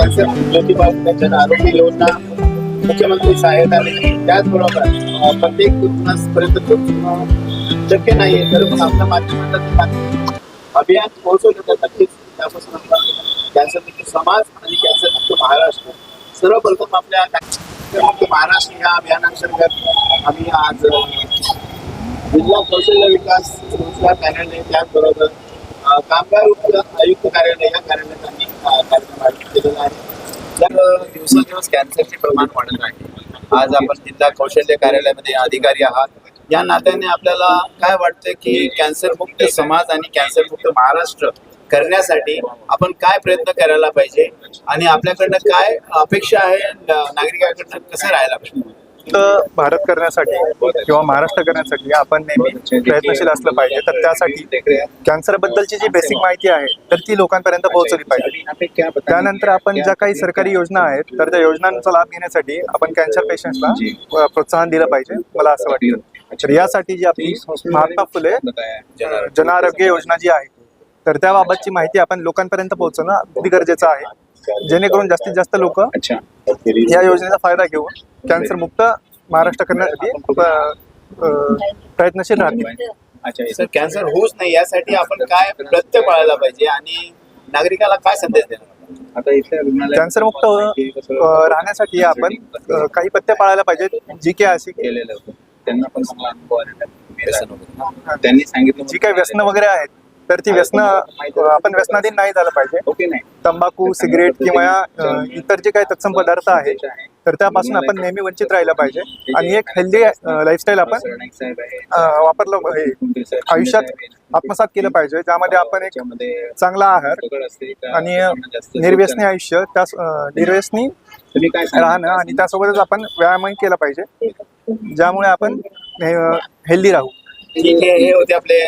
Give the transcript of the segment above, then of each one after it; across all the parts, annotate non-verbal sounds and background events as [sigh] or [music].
Cancer Jyotiba त्यांच्या आरोग्य योजना मुख्यमंत्री सहायता निधी त्याचबरोबर प्रत्येक पर्यंत शक्य नाही तर मग आपल्या माध्यमातून अभियान पोहोचवलं तर नक्कीच त्यापासून कॅन्सर मुक्त समाज आणि कॅन्सर मुक्त महाराष्ट्र सर्वप्रथम आपल्या कॅन्सर मुक्त महाराष्ट्र या अभियानांतर्गत आम्ही आज जिल्हा कौशल्य विकास रोजगार कार्यालय त्याचबरोबर कामगार आयुक्त कार्यालय या कार्यालयात आम्ही कार्यक्रम आयोजित केलेला आहे तर दिवसेंदिवस कॅन्सरचे प्रमाण वाढत आहे. आज आपण जिल्हा कौशल्य कार्यालयामध्ये अधिकारी आहात. या नात्याने आपल्याला काय वाटतं की कॅन्सर मुक्त समाज आणि कॅन्सर मुक्त महाराष्ट्र करण्यासाठी आपण काय प्रयत्न करायला पाहिजे? आणि आपल्याकडनं काय अपेक्षा आहे नागरिकांकडनं? कसं राहायला पाहिजे? मुक्त भारत करण्यासाठी किंवा महाराष्ट्र करण्यासाठी आपण नेहमी प्रयत्नशील असलं पाहिजे. तर त्यासाठी कॅन्सर बद्दलची जी बेसिक माहिती आहे तर ती लोकांपर्यंत पोहोचली पाहिजे. त्यानंतर आपण ज्या काही सरकारी योजना आहेत तर त्या योजनांचा लाभ घेण्यासाठी आपण कॅन्सर पेशंट्सला प्रोत्साहन दिलं पाहिजे मला असं वाटतं. तर यासाठी जी आपली महात्मा फुले जन आरोग्य योजना जी आहे तर त्याबाबतची माहिती आपण लोकांपर्यंत पोहोचवणं अगदी गरजेचं आहे. जेणेकरून जास्तीत जास्त लोक अच्छा. या योजनेचा फायदा घेऊन कॅन्सर मुक्त महाराष्ट्र करण्यासाठी प्रयत्नशील राहतील. अच्छा सर कॅन्सर होऊच नाही यासाठी आपण काय प्रत्यय पाळायला पाहिजे आणि नागरिकाला काय संदेश देणार? आता कॅन्सर मुक्त राहण्यासाठी आपण काही पथ्य पाळायला पाहिजेत जी अशी केलेलं होतं. त्यांना पण. त्यांनी सांगितलं जी काही व्यसनं वगैरे आहेत तर ती व्यसनं आपण व्यसनाधीन नाही झालं पाहिजे. तंबाखू सिगरेट किंवा इतर जे काही तत्सम पदार्थ आहेत तर त्यापासून आपण नेहमी वंचित राहिलं पाहिजे. आणि एक हेल्दी लाईफस्टाईल आपण आहे. वापरलं आयुष्यात. आत्मसात केलं पाहिजे ज्यामध्ये आपण एक चांगला आहार आणि निर्व्यसनी आयुष्य त्या निर्व्यसनी? राहणं आणि त्यासोबतच आपण व्यायामही केला पाहिजे ज्यामुळे आपण हेल्दी राहू. ठीक आहे हे होते आपले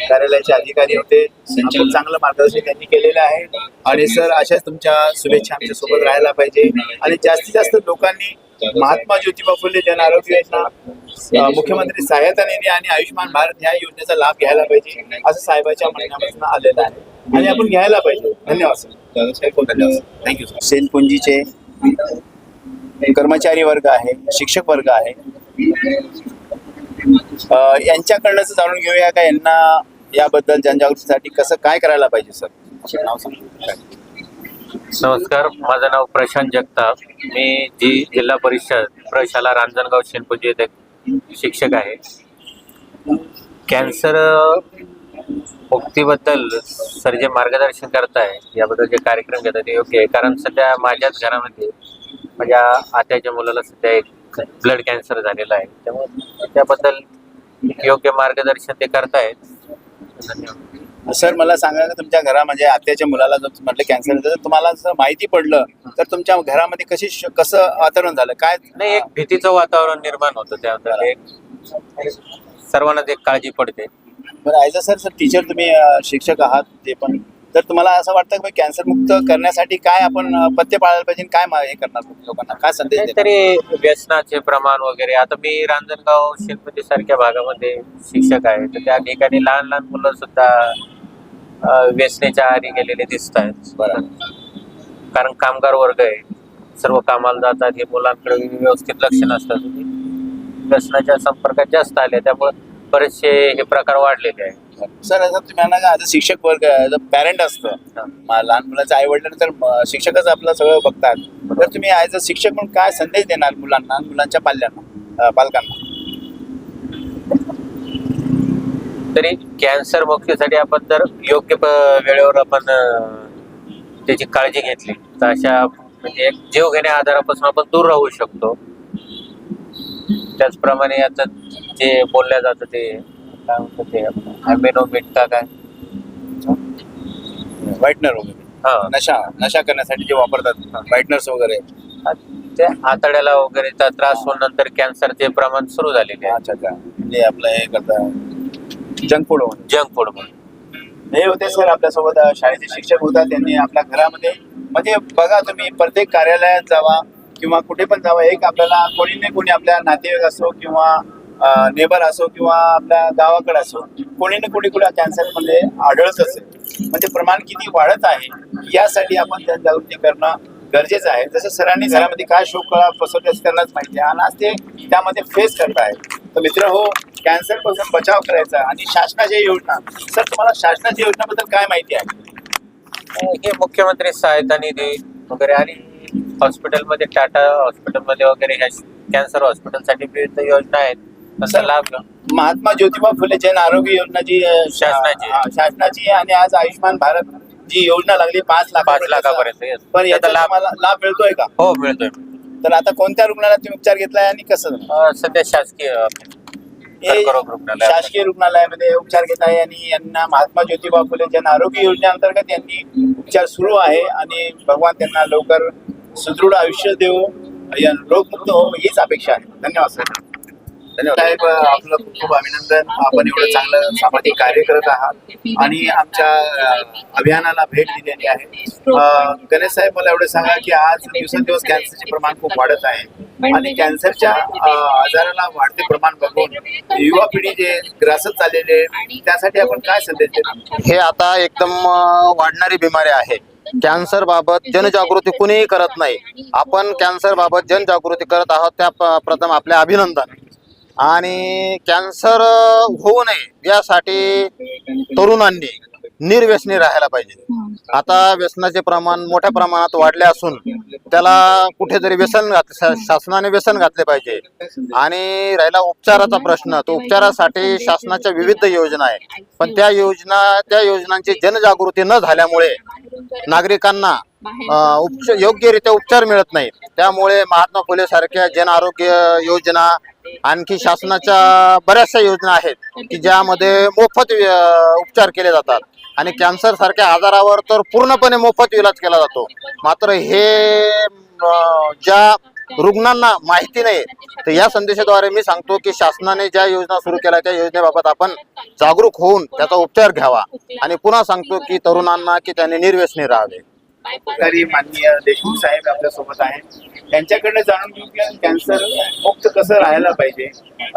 कार्यालयाचे अधिकारी होते. खूप चांगलं मार्गदर्शन त्यांनी केलेलं आहे. आणि सर अशाच तुमच्या शुभेच्छा आमच्यासोबत राहायला पाहिजे. आणि जास्तीत जास्त लोकांनी महात्मा ज्योतिबा फुले जन आरोग्य योजना मुख्यमंत्री सहायता निधी आणि आयुष्यमान भारत ह्या योजनेचा लाभ घ्यायला पाहिजे असं साहेबाच्या म्हणण्यापासून आलेलं आहे. आणि आपण घ्यायला पाहिजे. धन्यवाद सर. धन्यवाद थँक्यू सर सेनपुंजीचे कर्मचारी वर्ग आहे शिक्षक वर्ग आहे. यांच्याकडनंच जाणून घेऊया का यांना याबद्दल जनजागृतीसाठी कसं काय करायला पाहिजे सर? नाव नमस्कार माझं नाव प्रशांत जगताप. मी जी जिल्हा परिषद प्रशाला रांजणगाव शेनपूजी येथे शिक्षक आहे. कॅन्सर मुक्तीबद्दल सर जे मार्गदर्शन करताय याबद्दल जे कार्यक्रम घेतात ते योग्य आहे. कारण सध्या माझ्याच घरामध्ये माझ्या आत्याच्या मुलाला सध्या एक ब्लड कॅन्सर झालेला आहे. त्यामुळे त्याबद्दल योग्य मार्गदर्शन ते करतायत. धन्यवाद. सर मला सांगा तुमच्या घरामध्ये आत्याच्या मुलाला जर म्हटलं कॅन्सर तर तुम्हाला जर माहिती पडलं तर तुमच्या घरामध्ये कशी श- कसं वातावरण झालं? काय नाही एक भीतीचं वातावरण निर्माण होतं त्यानंतर एक सर्वांनाच एक काळजी पडते. बरं as uh sir sir teacher तुम्ही अ, शिक्षक आहात ते पण तर तुम्हाला असं वाटतं की कॅन्सर मुक्त करण्यासाठी काय आपण पथ्य पाळायला पाहिजे काय हे करणार लोकांना? काय संदेश? तरी व्यसनाचे प्रमाण वगैरे. आता मी रांजणगाव शिल्पती सारख्या भागामध्ये शिक्षक आहे. तर त्या ठिकाणी लहान लहान मुलं सुद्धा व्यसनेच्या आहारी गेलेले दिसत आहेत. कारण कामगार वर्ग आहे. सर्व कामाला जातात. हे मुलांकडे व्यवस्थित लक्ष नसतात व्यसनाच्या संपर्कात जास्त आले त्यामुळे बरेचसे हे प्रकार वाढलेले आहेत. सर असं तुम्ही म्हणा का आता शिक्षक वर्ग पॅरेंट असतं. म- लहान मुलाचं आई तर म- शिक्षकच आपलं सगळं बघतात. तर तुम्ही ॲज अ शिक्षक म्हणून काय संदेश देणार मुलांना मुलांच्या पाल्यांना अ, पालकांना? तरी कॅन्सर मुक्तीसाठी आपण जर योग्य प- वेळेवर आपण अं, त्याची काळजी घेतली. तर अशा म्हणजे एक जीव घेण्या आजारापासून आपण दूर राहू शकतो. त्याचप्रमाणे आता जे बोलल्या जातं ते काय म्हणतात ते का काय? व्हाईटनर वगैरे. हा. नशा नशा करण्यासाठी जे वापरतात व्हाईटनर्स वगैरे. ते आतड्याला वगैरे चा त्रास होऊन नंतर कॅन्सरचे प्रमाण सुरू झालेले आहे. अच्छा अच्छा. म्हणजे आपलं हे करतात जंक फूड जंक फूड म्हणून. हे होते सर आपल्यासोबत अ, शाळेचे शिक्षक होता त्यांनी आपल्या घरामध्ये म्हणजे बघा तुम्ही प्रत्येक कार्यालयात जावा किंवा कुठे पण जावा एक आपल्याला कोणी ना कोणी आपल्या नातेवाईक असो किंवा नेबर असो किंवा आपल्या गावाकडे असो कोणी ना कोणी कुठे कॅन्सरमध्ये आढळत असेल. म्हणजे प्रमाण किती वाढत आहे यासाठी आपण जागृती करणं गरजेचं आहे. जसं सरांनी घरामध्ये काय शोककळा पसरते त्यांनाच माहिती आहे. आणि आज ते त्यामध्ये फेस करत आहेत तर मित्र हो कॅन्सरपासून बचाव करायचा आणि शासनाच्या योजना. सर तुम्हाला शासनाच्या योजनाबद्दल काय माहिती आहे? हे मुख्यमंत्री सहायता निधी वगैरे आणि हॉस्पिटलमध्ये टाटा हॉस्पिटलमध्ये वगैरे ह्या कॅन्सर हॉस्पिटलसाठी विविध योजना आहेत. तसा लाभ. महात्मा ज्योतिबा फुले जन आरोग्य योजना जी शासनाची. शासनाची आणि आज आयुष्यमान भारत जी योजना लागली पाच लाख पाच लाखापर्यंत. पण याचा लाभ- लाभ मिळतोय का हो मिळतोय तर आता कोणत्या रुग्णालयात तुम्ही उपचार घेतलाय आणि कसं सध्या शासकीय. शासकीय रुग्णालयामध्ये उपचार घेत आहे आणि यांना महात्मा ज्योतिबा फुले जन आरोग्य योजनेअंतर्गत यांनी उपचार सुरू आहे आणि भगवान त्यांना लवकर सुदृढ आयुष्य या रोगमुक्त हो हीच अपेक्षा आहे धन्यवाद सर साहेब आपलं खूप खूप अभिनंदन. आपण एवढं चांगलं सामाजिक कार्य करत आहात. आणि आमच्या अभियानाला भेट दिलेली आहे. अ, गणेश साहेब मला एवढं सांगा की आज दिवसेंदिवस कॅन्सरचे प्रमाण खूप वाढत आहे. आणि कॅन्सरच्या आजाराला वाढते प्रमाण बघून युवा पिढी जे ग्रासत चाललेले त्यासाठी आपण काय संदेश देणार? हे आता एकदम अं, वाढणारी बिमारी आहे. कॅन्सर बाबत जनजागृती कुणीही करत नाही. आपण कॅन्सर बाबत जनजागृती करत आहोत त्या प्रथम आपले अभिनंदन. आणि कॅन्सर होऊ नये यासाठी तरुणांनी निर्व्यसनी राहायला पाहिजे. आता व्यसनाचे प्रमाण मोठ्या प्रमाणात वाढले असून त्याला कुठेतरी व्यसन घात शासनाने व्यसन घातले पाहिजे. आणि राहिला उपचाराचा प्रश्न तो उपचारासाठी शासनाच्या विविध योजना आहे पण त्या योजना त्या योजनांची जनजागृती न झाल्यामुळे नागरिकांना उपचार उपच योग्यरित्या उपचार मिळत नाही त्यामुळे महात्मा फुले सारख्या जन आरोग्य योजना आणखी शासनाच्या बऱ्याचशा योजना आहेत की ज्यामध्ये मोफत उपचार केले जातात. आणि कॅन्सर सारख्या आजारावर तर पूर्णपणे मोफत इलाज केला जातो. मात्र हे ज्या रुग्णांना माहिती नाही तर या संदेशाद्वारे मी सांगतो की शासनाने ज्या योजना सुरू केल्या त्या योजनेबाबत आपण जागरूक होऊन त्याचा उपचार घ्यावा. आणि पुन्हा सांगतो की तरुणांना की त्यांनी निर्व्यसनी राहावे. अधिकारी माननीय देशमुख साहेब आपल्यासोबत आहेत. त्यांच्याकडनं जाणून घेऊ की कॅन्सर मुक्त कसं राहायला पाहिजे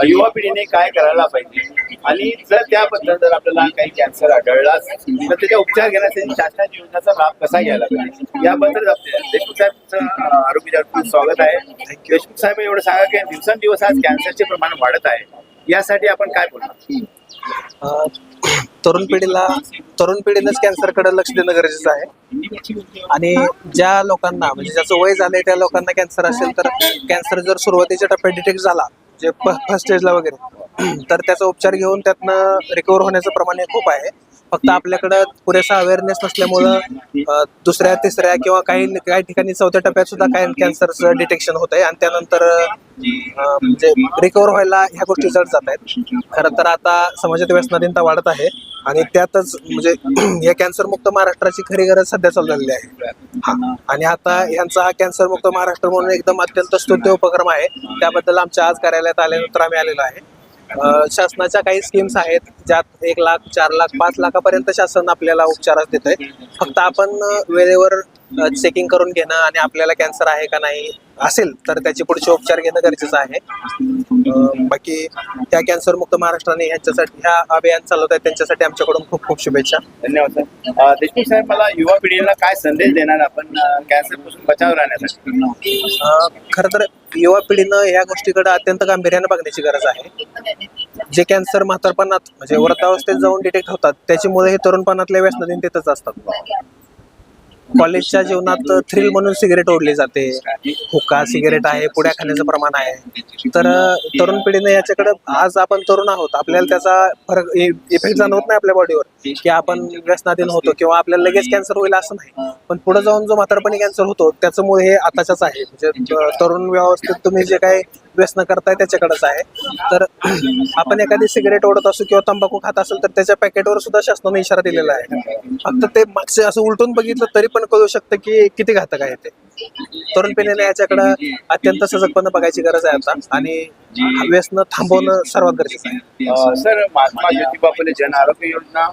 युवा पिढीने काय करायला पाहिजे? आणि जर त्याबद्दल जर आपल्याला काही कॅन्सर आढळला तर त्याचा उपचार घेण्यासाठी शासनाच्या योजनाचा लाभ कसा घ्यायला पाहिजे? याबद्दल देशमुख साहेबचं आरोग्य स्वागत आहे. देशमुख साहेब एवढं सांगा की दिवसेंदिवस आज कॅन्सरचे प्रमाण वाढत आहे. यासाठी आपण काय बोलणार? तरुण पिढीला तरुण पिढीनंच कॅन्सरकडे लक्ष देणं गरजेचं आहे. आणि ज्या लोकांना म्हणजे ज्याचं वय झालंय त्या लोकांना कॅन्सर असेल तर कॅन्सर जर सुरुवातीच्या टप्प्यात डिटेक्ट झाला जे फर्स्ट स्टेजला वगैरे तर त्याचा उपचार घेऊन त्यातनं रिकवर होण्याचं प्रमाण हे खूप आहे. फक्त आपल्याकडं पुरेसा अवेअरनेस नसल्यामुळं अ, दुसऱ्या तिसऱ्या किंवा काही काही ठिकाणी चौथ्या टप्प्यात सुद्धा काय कॅन्सरचं डिटेक्शन होत आहे. आणि त्यानंतर अ, म्हणजे रिकवर व्हायला ह्या गोष्टी जड जात आहेत. खरं तर आता समाजात व्यसनाधीनता वाढत आहे. आणि त्यातच म्हणजे [clears throat] या कॅन्सर मुक्त महाराष्ट्राची खरी गरज सध्या चालू झालेली आहे. हा. आणि आता यांचा हा कॅन्सर मुक्त महाराष्ट्र म्हणून एकदम अत्यंत स्तुत्य उपक्रम आहे. त्याबद्दल आमच्या आज कार्यालयात आल्यानंतर आम्ही आलेलो आहे. शासनाच्या काही स्कीम्स आहेत ज्यात एक लाख चार लाख पाच लाखापर्यंत शासन आपल्याला उपचारास देत आहे फक्त आपण वेळेवर चेकिंग करून घेणं आणि आपल्याला कॅन्सर आहे का नाही असेल तर त्याचे पुढचे उपचार घेणं गरजेचं आहे. बाकी त्या कॅन्सर मुक्त महाराष्ट्राने ह्याच्यासाठी ह्या अभियान चालवत आहे त्यांच्यासाठी आमच्याकडून खूप खूप शुभेच्छा. धन्यवाद सर. देशमुख साहेब मला युवा पिढीला काय संदेश देणार आपण कॅन्सरपासून बचाव राहण्यासाठी? खरं तर युवा पिढीनं या गोष्टीकडे अत्यंत गांभीर्यानं बघण्याची गरज आहे. जे कॅन्सर म्हातारपणात म्हणजे वृद्धावस्थेत जाऊन डिटेक्ट होतात त्याची हे तरुणपणातल्या व्यसनाधीन तिथंच असतात. कॉलेजच्या जीवनात थ्रिल म्हणून सिगरेट ओढली जाते. हुक्का सिगरेट आहे पुड्या खाण्याचं प्रमाण आहे. तर तरुण पिढीने याच्याकडे आज आपण तरुण आहोत आपल्याला त्याचा फरक इफेक्ट जाणवत नाही आपल्या बॉडीवर की आपण व्यसनाधीन होतो किंवा आपल्याला लगेच कॅन्सर होईल असं नाही. पण पुढे जाऊन जो म्हातारपणी कॅन्सर होतो त्याचं मूळ हे आताच्याच आहे. म्हणजे तरुण व्यवस्थेत तुम्ही जे रिक्वेस्ट न करताय त्याच्याकडेच आहे. तर आपण एखादी सिगरेट ओढत असू किंवा तंबाखू खात असेल तर त्याच्या पॅकेटवर सुद्धा शासनाने इशारा दिलेला आहे. फक्त ते मागचे असं उलटून बघितलं तरी पण कळू शकतं की किती घातक आहे ते. तरुण पिढीने याच्याकडं अत्यंत सजगपणे बघायची गरज आहे आता आणि व्यसन थांबवणं सर्वात गरजेचं आहे. सर महात्मा ज्योतिबा फुले जन आरोग्य योजना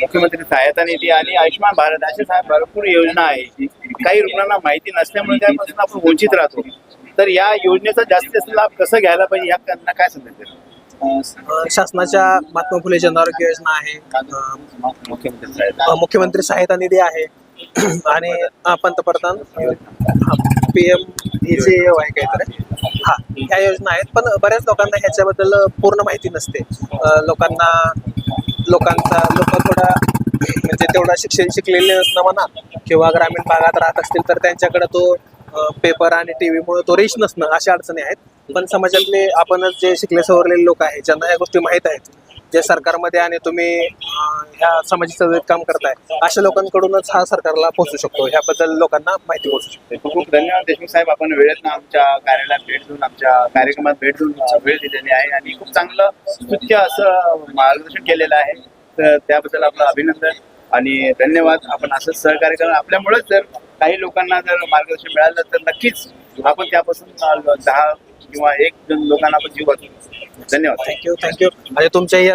मुख्यमंत्री सहायता निधी आणि आयुष्यमान भारत अशा भरपूर योजना आहे. काही रुग्णांना माहिती नसल्यामुळे त्यापासून आपण वंचित राहतो. तर या योजनेचा जास्तीत जास्त लाभ कसं घ्यायला पाहिजे या त्यांना काय सांगायचं शासनाच्या महात्मा फुले जन आरोग्य योजना आहे. मुख्यमंत्री सहायता निधी आहे. [clears throat] आणि पंतप्रधान पी एम जे आहे काहीतरी. हा ह्या योजना आहेत. पण बऱ्याच लोकांना ह्याच्याबद्दल पूर्ण माहिती नसते. लोकांना लोकांचा लोक थोडा म्हणजे तेवढा शिक्षण शिकलेले नसणं म्हणा किंवा ग्रामीण भागात राहत असतील तर त्यांच्याकडे तो पेपर आणि टी व्हीमुळे तो रिच नसणं अशा अडचणी आहेत. पण समाजातले आपणच जे शिकले सवरलेले लोक आहेत ज्यांना या गोष्टी माहीत आहेत जे सरकारमध्ये आणि तुम्ही ह्या सामाजिक चळवळीत काम करताय अशा लोकांकडूनच हा सरकारला पोहोचू शकतो. ह्याबद्दल लोकांना माहिती पोहोचू शकते. खूप खूप धन्यवाद देशमुख साहेब. आपण वेळेत आमच्या कार्यालयात भेट देऊन आमच्या कार्यक्रमात भेट देऊन वेळ दिलेली आहे आणि खूप चांगलं स्तुत्य असं मार्गदर्शन केलेलं आहे. तर त्याबद्दल आपलं अभिनंदन आणि धन्यवाद. आपण असंच सहकार्य करून आपल्यामुळेच जर काही लोकांना जर मार्गदर्शन मिळालं तर नक्कीच आपण त्यापासून दहा किंवा एक जण लोकांना आपण जीव वाचू धन्यवाद. थँक्यू थँक्यू आणि तुमच्या या